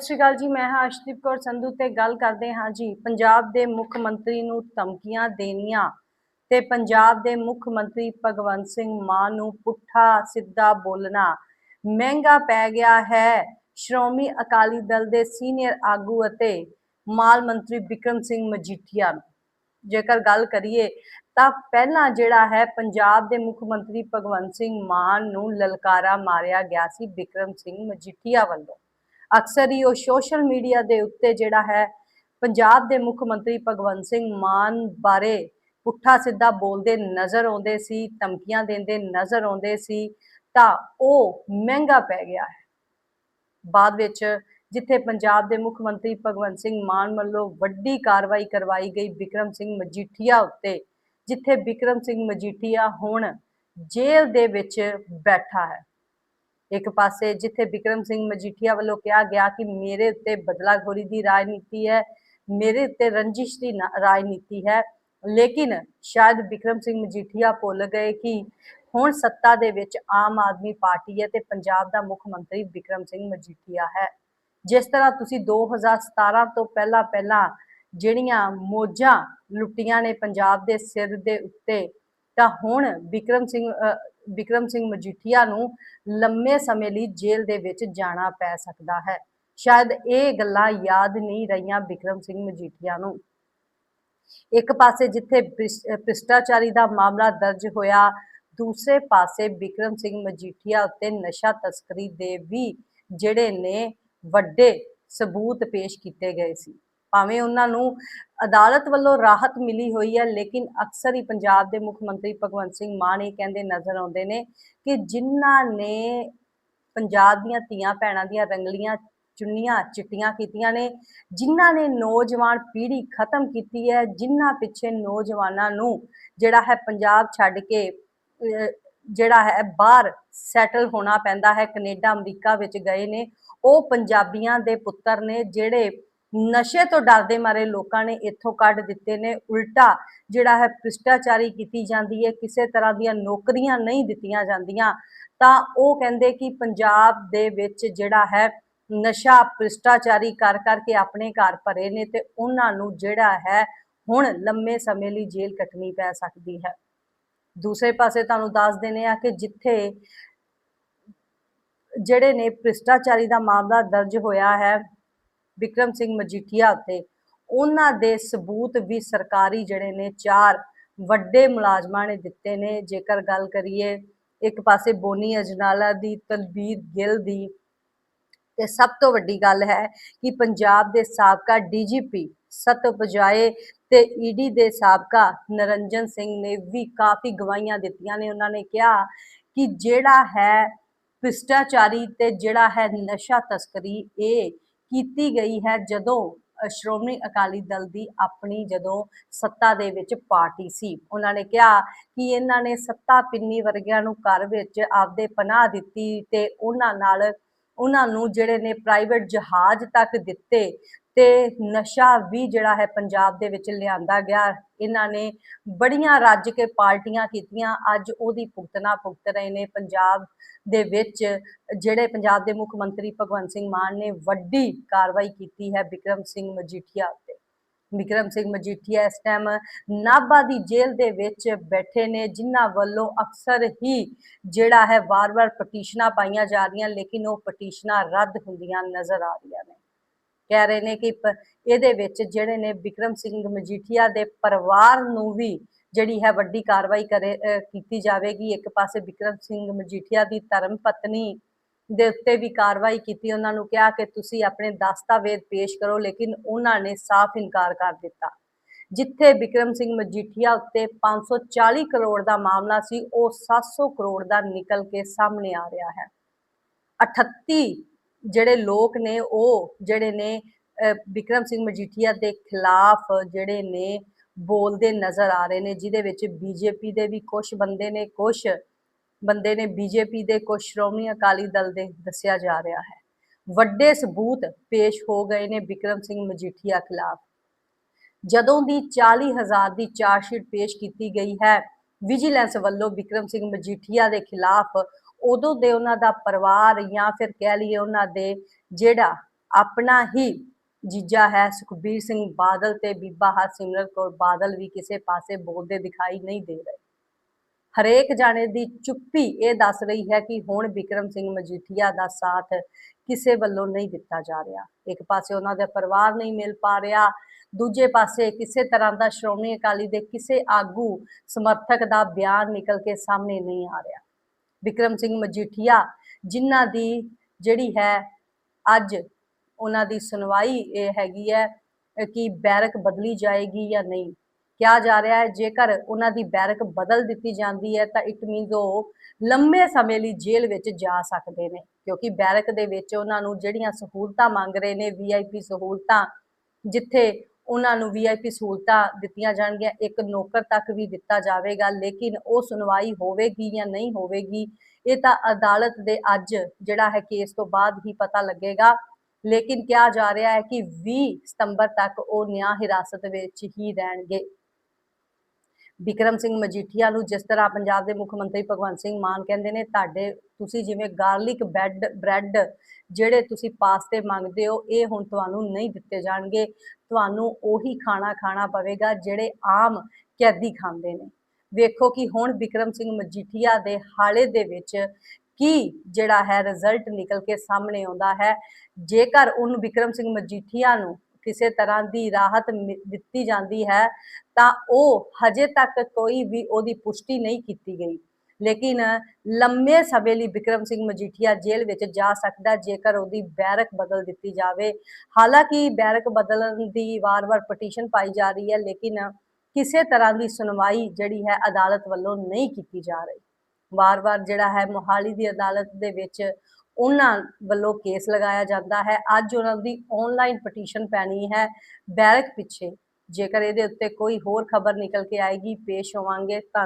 ਸਤਿ ਸ਼੍ਰੀ ਅਕਾਲ ਜੀ, ਮੈਂ ਹਾਂ ਅਸ਼ਦੀਪ ਕੌਰ ਸੰਧੂ ਤੇ ਗੱਲ ਕਰਦੇ ਹਾਂ ਜੀ ਪੰਜਾਬ ਦੇ ਮੁੱਖ ਮੰਤਰੀ ਨੂੰ ਧਮਕੀਆਂ ਦੇਣੀਆਂ ਤੇ ਪੰਜਾਬ ਦੇ ਮੁੱਖ ਮੰਤਰੀ ਭਗਵੰਤ ਸਿੰਘ ਮਾਨ ਨੂੰ ਪੁੱਠਾ ਸਿੱਧਾ ਬੋਲਣਾ। ਮਹਿੰਗਾ ਪੈ ਗਿਆ ਹੈ। ਸ਼੍ਰੋਮਣੀ ਅਕਾਲੀ ਦਲ ਦੇ ਸੀਨੀਅਰ ਆਗੂ ਅਤੇ ਮਾਲ ਮੰਤਰੀ ਵਿਕਰਮ ਸਿੰਘ ਮਜੀਠੀਆ ਨੂੰ। ਜੇਕਰ ਗੱਲ ਕਰੀਏ ਤਾਂ ਪਹਿਲਾਂ ਜਿਹੜਾ ਹੈ ਪੰਜਾਬ ਦੇ ਮੁੱਖ ਮੰਤਰੀ ਭਗਵੰਤ ਸਿੰਘ ਮਾਨ ਨੂੰ ਲਲਕਾਰਾ ਮਾਰਿਆ ਗਿਆ ਸੀ ਵਿਕਰਮ ਸਿੰਘ ਮਜੀਠੀਆ ਵੱਲੋਂ। ਅਕਸਰ ਹੀ ਉਹ ਸੋਸ਼ਲ ਮੀਡੀਆ ਦੇ ਉੱਤੇ ਜਿਹੜਾ ਹੈ, ਪੰਜਾਬ ਦੇ ਮੁੱਖ ਮੰਤਰੀ ਭਗਵੰਤ ਸਿੰਘ ਮਾਨ ਬਾਰੇ ਪੁੱਠਾ ਸਿੱਧਾ ਬੋਲਦੇ ਨਜ਼ਰ ਆਉਂਦੇ ਸੀ, ਧਮਕੀਆਂ ਦਿੰਦੇ ਨਜ਼ਰ ਆਉਂਦੇ ਸੀ, ਤਾਂ ਉਹ ਮਹਿੰਗਾ ਪੈ ਗਿਆ ਹੈ। ਬਾਅਦ ਵਿੱਚ ਜਿੱਥੇ ਪੰਜਾਬ ਦੇ ਮੁੱਖ ਮੰਤਰੀ ਭਗਵੰਤ ਸਿੰਘ ਮਾਨ ਵੱਲੋਂ ਵੱਡੀ ਕਾਰਵਾਈ ਕਰਵਾਈ ਗਈ ਵਿਕਰਮ ਸਿੰਘ ਮਜੀਠੀਆ ਉੱਤੇ, ਜਿੱਥੇ ਵਿਕਰਮ ਸਿੰਘ ਮਜੀਠੀਆ ਹੁਣ ਜੇਲ੍ਹ ਦੇ ਵਿੱਚ ਬੈਠਾ ਹੈ। ਇੱਕ ਪਾਸੇ ਜਿੱਥੇ ਵਿਕਰਮ ਸਿੰਘ ਮਜੀਠੀਆ ਵੱਲੋਂ ਕਿਹਾ ਗਿਆ ਕਿ ਮੇਰੇ ਉੱਤੇ ਬਦਲਾਖੋਰੀ ਦੀ ਰਾਜਨੀਤੀ ਹੈ ਮੇਰੇ ਉੱਤੇ ਰੰਜਿਸ਼ ਦੀ ਰਾਜਨੀਤੀ ਹੈ। ਲੇਕਿਨ ਸ਼ਾਇਦ ਵਿਕਰਮ ਸਿੰਘ ਮਜੀਠੀਆ ਭੁੱਲ ਗਏ ਕਿ ਹੁਣ ਸੱਤਾ ਦੇ ਵਿੱਚ ਆਮ ਆਦਮੀ ਪਾਰਟੀ ਹੈ ਤੇ ਪੰਜਾਬ ਦਾ ਮੁੱਖ ਮੰਤਰੀ ਵਿਕਰਮ ਸਿੰਘ ਮਜੀਠੀਆ ਹੈ। ਜਿਸ ਤਰ੍ਹਾਂ ਤੁਸੀਂ 2017 ਤੋਂ ਪਹਿਲਾਂ ਪਹਿਲਾਂ ਜਿਹੜੀਆਂ ਮੋਜਾਂ ਲੁੱਟੀਆਂ ਨੇ ਪੰਜਾਬ ਦੇ ਸਿਰ ਦੇ ਉੱਤੇ ਤਾਂ ਹੁਣ ਵਿਕਰਮ ਸਿੰਘ ਅ, ਵਿਕਰਮ ਸਿੰਘ ਮਜੀਠੀਆ ਨੂੰ ਲੰਮੇ ਸਮੇਂ ਲਈ ਜੇਲ੍ਹ ਦੇ ਵਿੱਚ ਜਾਣਾ ਪੈ ਸਕਦਾ ਹੈ। ਸ਼ਾਇਦ ਇਹ ਗੱਲਾਂ ਯਾਦ ਨਹੀਂ ਰਹੀਆਂ ਵਿਕਰਮ ਸਿੰਘ ਮਜੀਠੀਆ ਨੂੰ। ਇੱਕ ਪਾਸੇ ਜਿੱਥੇ ਭ੍ਰਿਸ਼ਟਾਚਾਰੀ ਦਾ ਮਾਮਲਾ ਦਰਜ ਹੋਇਆ, ਦੂਸਰੇ ਪਾਸੇ ਵਿਕਰਮ ਸਿੰਘ ਮਜੀਠੀਆ ਉੱਤੇ ਨਸ਼ਾ ਤਸਕਰੀ ਦੇ ਵੀ ਜਿਹੜੇ ਨੇ ਵੱਡੇ ਸਬੂਤ ਪੇਸ਼ ਕੀਤੇ ਗਏ ਸੀ। ਭਾਵੇਂ ਉਹਨਾਂ ਨੂੰ ਅਦਾਲਤ ਵੱਲੋਂ ਰਾਹਤ ਮਿਲੀ ਹੋਈ ਹੈ, ਲੇਕਿਨ ਅਕਸਰ ਹੀ ਪੰਜਾਬ ਦੇ ਮੁੱਖ ਮੰਤਰੀ ਭਗਵੰਤ ਸਿੰਘ ਮਾਨ ਇਹ ਕਹਿੰਦੇ ਨਜ਼ਰ ਆਉਂਦੇ ਨੇ ਕਿ ਜਿਨ੍ਹਾਂ ਨੇ ਪੰਜਾਬ ਦੀਆਂ ਧੀਆਂ ਭੈਣਾਂ ਦੀਆਂ ਰੰਗਲੀਆਂ ਚੁੰਨੀਆਂ, ਚਿੱਟੀਆਂ ਕੀਤੀਆਂ ਨੇ, ਜਿਨ੍ਹਾਂ ਨੇ ਨੌਜਵਾਨ ਪੀੜ੍ਹੀ ਖਤਮ ਕੀਤੀ ਹੈ, ਜਿਨ੍ਹਾਂ ਪਿੱਛੇ ਨੌਜਵਾਨਾਂ ਨੂੰ ਜਿਹੜਾ ਹੈ ਪੰਜਾਬ ਛੱਡ ਕੇ ਜਿਹੜਾ ਹੈ ਬਾਹਰ ਸੈਟਲ ਹੋਣਾ ਪੈਂਦਾ ਹੈ, ਕੈਨੇਡਾ, ਅਮਰੀਕਾ ਵਿੱਚ ਗਏ ਨੇ, ਉਹ ਪੰਜਾਬੀਆਂ ਦੇ ਪੁੱਤਰ ਨੇ ਜਿਹੜੇ ਨਸ਼ੇ ਤੋਂ ਡਰਦੇ ਮਾਰੇ ਲੋਕਾਂ ਨੇ ਇੱਥੋਂ ਕੱਢ ਦਿੱਤੇ ਨੇ, ਉਲਟਾ ਜਿਹੜਾ ਹੈ ਭ੍ਰਿਸ਼ਟਾਚਾਰੀ ਕੀਤੀ ਜਾਂਦੀ ਹੈ, ਕਿਸੇ ਤਰ੍ਹਾਂ ਦੀਆਂ ਨੌਕਰੀਆਂ ਨਹੀਂ ਦਿੱਤੀਆਂ ਜਾਂਦੀਆਂ। ਤਾਂ ਉਹ ਕਹਿੰਦੇ ਕਿ ਪੰਜਾਬ ਦੇ ਵਿੱਚ ਜਿਹੜਾ ਹੈ ਨਸ਼ਾ ਭ੍ਰਿਸ਼ਟਾਚਾਰੀ ਕਰ ਕਰਕੇ ਆਪਣੇ ਘਰ ਭਰੇ ਨੇ ਤੇ ਉਹਨਾਂ ਨੂੰ ਜਿਹੜਾ ਹੈ ਹੁਣ ਲੰਮੇ ਸਮੇਂ ਲਈ ਜੇਲ੍ਹ ਕੱਟਣੀ ਪੈ ਸਕਦੀ ਹੈ। ਦੂਸਰੇ ਪਾਸੇ ਤੁਹਾਨੂੰ ਦੱਸ ਦਿੰਦੇ ਆ ਕਿ ਜਿੱਥੇ ਜਿਹੜੇ ਨੇ ਭ੍ਰਿਸ਼ਟਾਚਾਰੀ ਦਾ ਮਾਮਲਾ ਦਰਜ ਹੋਇਆ ਹੈ ਵਿਕਰਮ ਸਿੰਘ ਮਜੀਠੀਆ ਉੱਤੇ ਉਹਨਾਂ ਦੇ ਸਬੂਤ ਵੀ ਸਰਕਾਰੀ ਜਿਹੜੇ ਨੇ ਚਾਰ ਵੱਡੇ ਮੁਲਾਜ਼ਮਾਂ ਨੇ ਦਿੱਤੇ ਨੇ। ਜੇਕਰ ਗੱਲ ਕਰੀਏ ਇੱਕ ਪਾਸੇ ਬੋਨੀ ਅਜਨਾਲਾ ਦੀ, ਤਲਬੀਰ ਗਿੱਲ ਦੀ, ਤੇ ਸਭ ਤੋਂ ਵੱਡੀ ਗੱਲ ਹੈ ਕਿ ਪੰਜਾਬ ਦੇ ਸਾਬਕਾ ਡੀਜੀਪੀ ਸਤਪਜਾਏ ਤੇ ਈਡੀ ਦੇ ਸਾਬਕਾ ਨਰਨਜਨ ਸਿੰਘ ਨੇ ਵੀ ਕਾਫੀ ਗਵਾਹੀਆਂ ਦਿੱਤੀਆਂ ਨੇ। ਉਹਨਾਂ ਨੇ ਕਿਹਾ ਕਿ ਜਿਹੜਾ ਹੈ ਭ੍ਰਿਸ਼ਟਾਚਾਰੀ ਤੇ ਜਿਹੜਾ ਹੈ ਨਸ਼ਾ ਤਸਕਰੀ, ਇਹ ਕੀਤੀ ਗਈ ਹੈ ਜਦੋਂ ਸ਼੍ਰੋਮਣੀ ਅਕਾਲੀ ਦਲ ਦੀ ਆਪਣੀ ਜਦੋਂ ਸੱਤਾ ਦੇ ਵਿੱਚ ਪਾਰਟੀ ਸੀ। ਉਹਨਾਂ ਨੇ ਕਿਹਾ ਕਿ ਇਹਨਾਂ ਨੇ ਸੱਤਾ ਪਿੰਨੀ ਵਰਗਿਆਂ ਨੂੰ ਘਰ ਵਿੱਚ ਆਪਦੇ ਪਨਾਹ ਦਿੱਤੀ ਤੇ ਉਹਨਾਂ ਨਾਲ, ਉਹਨਾਂ ਨੂੰ ਜਿਹੜੇ ਨੇ ਪ੍ਰਾਈਵੇਟ ਜਹਾਜ਼ ਤੱਕ ਦਿੱਤੇ ਤੇ ਨਸ਼ਾ ਵੀ ਜਿਹੜਾ ਹੈ ਪੰਜਾਬ ਦੇ ਵਿੱਚ ਲਿਆਂਦਾ ਗਿਆ। ਇਹਨਾਂ ਨੇ ਬੜੀਆਂ ਰੱਜ ਕੇ ਪਾਰਟੀਆਂ ਕੀਤੀਆਂ। ਅੱਜ ਉਹਦੀ ਭੁਗਤਣਾ ਭੁਗਤ ਰਹੇ ਨੇ ਪੰਜਾਬ ਦੇ ਵਿੱਚ, ਜਿਹੜੇ ਪੰਜਾਬ ਦੇ ਮੁੱਖ ਮੰਤਰੀ ਭਗਵੰਤ ਸਿੰਘ ਮਾਨ ਨੇ ਵੱਡੀ ਕਾਰਵਾਈ ਕੀਤੀ ਹੈ ਵਿਕਰਮ ਸਿੰਘ ਮਜੀਠੀਆ ਉੱਤੇ ਵਿਕਰਮ ਸਿੰਘ ਮਜੀਠੀਆ ਇਸ ਟਾਈਮ ਨਾਭਾ ਦੀ ਜੇਲ੍ਹ ਦੇ ਵਿੱਚ ਬੈਠੇ ਨੇ, ਜਿਨ੍ਹਾਂ ਵੱਲੋਂ ਅਕਸਰ ਹੀ ਜਿਹੜਾ ਹੈ ਵਾਰ-ਵਾਰ ਪਟੀਸ਼ਨਾਂ ਪਾਈਆਂ ਜਾ ਰਹੀਆਂ, ਲੇਕਿਨ ਉਹ ਪਟੀਸ਼ਨਾਂ ਰੱਦ ਹੁੰਦੀਆਂ ਨਜ਼ਰ ਆ ਰਹੀਆਂ ਨੇ। ਕਹਿ ਰਹੇ ਨੇ ਕਿ ਪ- ਇਹਦੇ ਵਿੱਚ ਜਿਹੜੇ ਨੇ ਵਿਕਰਮ ਸਿੰਘ ਮਜੀਠੀਆ ਦੇ ਪਰਿਵਾਰ ਨੂੰ ਵੀ ਜਿਹੜੀ ਹੈ ਵੱਡੀ ਕਾਰਵਾਈ ਕਰੇ ਕੀਤੀ ਜਾਵੇਗੀ। ਇੱਕ ਪਾਸੇ ਵਿਕਰਮ ਸਿੰਘ ਮਜੀਠੀਆ ਦੀ ਧਰਮ ਪਤਨੀ ਦੇ ਉੱਤੇ ਵੀ ਕਾਰਵਾਈ ਕੀਤੀ। ਉਹਨਾਂ ਨੂੰ ਕਿਹਾ ਕਿ ਤੁਸੀਂ ਆਪਣੇ ਦਸਤਾਵੇਜ਼ ਪੇਸ਼ ਕਰੋ, ਲੇਕਿਨ ਉਹਨਾਂ ਨੇ ਸਾਫ਼ ਇਨਕਾਰ ਕਰ ਦਿੱਤਾ। ਜਿੱਥੇ ਵਿਕਰਮ ਸਿੰਘ ਮਜੀਠੀਆ ਉੱਤੇ 540 ਕਰੋੜ ਦਾ ਮਾਮਲਾ ਸੀ, ਉਹ 700 ਕਰੋੜ ਦਾ ਨਿਕਲ ਕੇ ਸਾਹਮਣੇ ਆ ਰਿਹਾ ਹੈ। 38 ਜਿਹੜੇ ਲੋਕ ਨੇ ਉਹ ਜਿਹੜੇ ਨੇ ਵਿਕਰਮ ਸਿੰਘ ਮਜੀਠੀਆ ਦੇ ਖਿਲਾਫ ਜਿਹੜੇ ਨੇ ਬੋਲਦੇ ਨਜ਼ਰ ਆ ਰਹੇ ਨੇ, ਜਿਹਦੇ ਵਿੱਚ ਬੀਜੇਪੀ ਦੇ ਵੀ ਕੁਝ ਬੰਦੇ ਨੇ ਕੁਝ ਬੰਦੇ ਨੇ ਬੀਜੇਪੀ ਦੇ ਕੁਝ ਸ਼੍ਰੋਮਣੀ ਅਕਾਲੀ ਦਲ ਦੇ ਦੱਸਿਆ ਜਾ ਰਿਹਾ ਹੈ। ਵੱਡੇ ਸਬੂਤ ਪੇਸ਼ ਹੋ ਗਏ ਨੇ ਵਿਕਰਮ ਸਿੰਘ ਮਜੀਠੀਆ ਖਿਲਾਫ। ਜਦੋਂ ਦੀ 40000 ਦੀ ਚਾਰਜਸ਼ੀਟ ਪੇਸ਼ ਕੀਤੀ ਗਈ ਹੈ, ਵਿਜੀਲੈਂਸ ਵੱਲੋਂ ਵਿਕਰਮ ਸਿੰਘ ਮਜੀਠੀਆ ਦੇ ਖਿਲਾਫ ਉਦੋਂ ਦੇ ਉਹਨਾਂ ਦਾ ਪਰਿਵਾਰ ਜਾਂ ਫਿਰ ਕਹਿ ਲਈਏ ਉਹਨਾਂ ਦੇ ਜਿਹੜਾ ਆਪਣਾ ਹੀ ਜੀਜਾ ਹੈ ਸੁਖਬੀਰ ਸਿੰਘ ਬਾਦਲ ਤੇ ਬੀਬਾ ਹਰਸਿਮਰਤ ਕੌਰ ਬਾਦਲ ਵੀ ਕਿਸੇ ਪਾਸੇ ਬੋਲਦੇ ਦਿਖਾਈ ਨਹੀਂ ਦੇ ਰਹੇ। ਹਰੇਕ ਜਾਣੇ ਦੀ ਚੁੱਪੀ ਇਹ ਦੱਸ ਰਹੀ ਹੈ ਕਿ ਹੁਣ ਵਿਕਰਮ ਸਿੰਘ ਮਜੀਠੀਆ ਦਾ ਸਾਥ ਕਿਸੇ ਵੱਲੋਂ ਨਹੀਂ ਦਿੱਤਾ ਜਾ ਰਿਹਾ। ਇੱਕ ਪਾਸੇ ਉਹਨਾਂ ਦਾ ਪਰਿਵਾਰ ਨਹੀਂ ਮਿਲ ਪਾ ਰਿਹਾ, ਦੂਜੇ ਪਾਸੇ ਕਿਸੇ ਤਰ੍ਹਾਂ ਦਾ ਸ਼੍ਰੋਮਣੀ ਅਕਾਲੀ ਦੇ ਕਿਸੇ ਆਗੂ ਸਮਰਥਕ ਦਾ ਬਿਆਨ ਨਿਕਲ ਕੇ ਸਾਹਮਣੇ ਨਹੀਂ ਆ ਰਿਹਾ। ਵਿਕਰਮ ਸਿੰਘ ਮਜੀਠੀਆ, ਜਿਨ੍ਹਾਂ ਦੀ ਜਿਹੜੀ ਹੈ ਅੱਜ ਉਹਨਾਂ ਦੀ ਸੁਣਵਾਈ ਇਹ ਹੈਗੀ ਹੈ ਕਿ ਬੈਰਕ ਬਦਲੀ ਜਾਏਗੀ ਜਾਂ ਨਹੀਂ। ਕਿਹਾ ਜਾ ਰਿਹਾ ਹੈ, ਜੇਕਰ ਉਹਨਾਂ ਦੀ ਬੈਰਕ ਬਦਲ ਦਿੱਤੀ ਜਾਂਦੀ ਹੈ, ਤਾਂ ਇਟ ਮੀਨਸ ਉਹ ਲੰਮੇ ਸਮੇਂ ਲਈ ਜੇਲ੍ਹ ਵਿੱਚ ਜਾ ਸਕਦੇ ਨੇ, ਕਿਉਂਕਿ ਬੈਰਕ ਦੇ ਵਿੱਚ ਉਹਨਾਂ ਨੂੰ ਜਿਹੜੀਆਂ ਸਹੂਲਤਾਂ ਮੰਗ ਰਹੇ ਨੇ ਵੀਆਈਪੀ ਸਹੂਲਤਾਂ, ਜਿੱਥੇ ਉਹਨਾਂ ਨੂੰ ਵੀਆਈਪੀ ਸਹੂਲਤਾਂ ਦਿੱਤੀਆਂ ਜਾਣਗੀਆਂ, ਇੱਕ ਨੌਕਰ ਤੱਕ ਵੀ ਦਿੱਤਾ ਜਾਵੇਗਾ, ਲੇਕਿਨ ਉਹ ਸੁਣਵਾਈ ਹੋਵੇਗੀ ਜਾਂ ਨਹੀਂ ਹੋਵੇਗੀ, ਇਹ ਤਾਂ ਅਦਾਲਤ ਦੇ ਅੱਜ ਜਿਹੜਾ ਹੈ ਕੇਸ ਤੋਂ ਬਾਅਦ ਹੀ ਪਤਾ ਲੱਗੇਗਾ। ਲੇਕਿਨ ਕਿਹਾ ਜਾ ਰਿਹਾ ਹੈ ਕਿ 20 ਸਤੰਬਰ ਤੱਕ ਉਹ ਨਿਆਂ ਹਿਰਾਸਤ ਵਿੱਚ ਹੀ ਰਹਿਣਗੇ। ਬਿਕਰਮ ਸਿੰਘ ਮਜੀਠੀਆ ਨੂੰ ਜਿਸ ਤਰ੍ਹਾਂ ਪੰਜਾਬ ਦੇ ਮੁੱਖ ਮੰਤਰੀ ਭਗਵੰਤ ਸਿੰਘ ਮਾਨ ਕਹਿੰਦੇ ਨੇ, ਤੁਹਾਡੇ, ਤੁਸੀਂ ਜਿਵੇਂ ਗਾਰਲਿਕ ਬੈਡ ਬ੍ਰੈਡ ਜਿਹੜੇ ਤੁਸੀਂ ਪਾਸਤੇ ਮੰਗਦੇ ਹੋ, ਇਹ ਹੁਣ ਤੁਹਾਨੂੰ ਨਹੀਂ ਦਿੱਤੇ ਜਾਣਗੇ। ਤੁਹਾਨੂੰ ਉਹੀ ਖਾਣਾ ਖਾਣਾ ਪਵੇਗਾ ਜਿਹੜੇ ਆਮ ਕੈਦੀ ਖਾਂਦੇ ਨੇ। ਵੇਖੋ ਕਿ ਹੁਣ ਵਿਕਰਮ ਸਿੰਘ ਮਜੀਠੀਆ ਦੇ ਹਾਲੇ ਦੇ ਵਿੱਚ ਕੀ ਜਿਹੜਾ ਹੈ ਰਿਜ਼ਲਟ ਨਿਕਲ ਕੇ ਸਾਹਮਣੇ ਆਉਂਦਾ ਹੈ। ਜੇਕਰ ਉਹਨੂੰ ਵਿਕਰਮ ਸਿੰਘ ਮਜੀਠੀਆ ਨੂੰ ਕਿਸੇ ਤਰ੍ਹਾਂ ਦੀ ਰਾਹਤ ਮਿ- ਦਿੱਤੀ ਜਾਂਦੀ ਹੈ ਤਾਂ ਉਹ ਹਜੇ ਤੱਕ ਕੋਈ ਵੀ ਉਹਦੀ ਪੁਸ਼ਟੀ ਨਹੀਂ ਕੀਤੀ ਗਈ। ਲੇਕਿਨ ਲੰਮੇ ਸਮੇਂ ਲਈ ਵਿਕਰਮ ਸਿੰਘ ਮਜੀਠੀਆ ਜੇਲ੍ਹ ਵਿੱਚ ਜਾ ਸਕਦਾ ਜੇਕਰ ਉਹਦੀ ਬੈਰਕ ਬਦਲ ਦਿੱਤੀ ਜਾਵੇ। ਹਾਲਾਂਕਿ ਬੈਰਕ ਬਦਲਣ ਦੀ ਵਾਰ-ਵਾਰ ਪਟੀਸ਼ਨ ਪਾਈ ਜਾ ਰਹੀ ਹੈ, ਲੇਕਿਨ ਕਿਸੇ ਤਰ੍ਹਾਂ ਦੀ ਸੁਣਵਾਈ ਜਿਹੜੀ ਹੈ ਅਦਾਲਤ ਵੱਲੋਂ ਨਹੀਂ ਕੀਤੀ ਜਾ ਰਹੀ। ਵਾਰ-ਵਾਰ ਜਿਹੜਾ ਹੈ ਮੋਹਾਲੀ ਦੀ ਅਦਾਲਤ ਦੇ ਵਿੱਚ ਉਹਨਾਂ ਵੱਲੋਂ ਕੇਸ ਲਗਾਇਆ ਜਾਂਦਾ ਹੈ। ਅੱਜ ਉਹਨਾਂ ਦੀ ਆਨਲਾਈਨ ਪਟੀਸ਼ਨ ਪੈਣੀ ਹੈ ਬੈਰਕ ਪਿੱਛੇ। ਜੇਕਰ ਇਹਦੇ ਉੱਤੇ ਕੋਈ ਹੋਰ ਖਬਰ ਨਿਕਲ ਕੇ ਆਏਗੀ, ਪੇਸ਼ ਹੋਵਾਂਗੇ। ਤਾਂ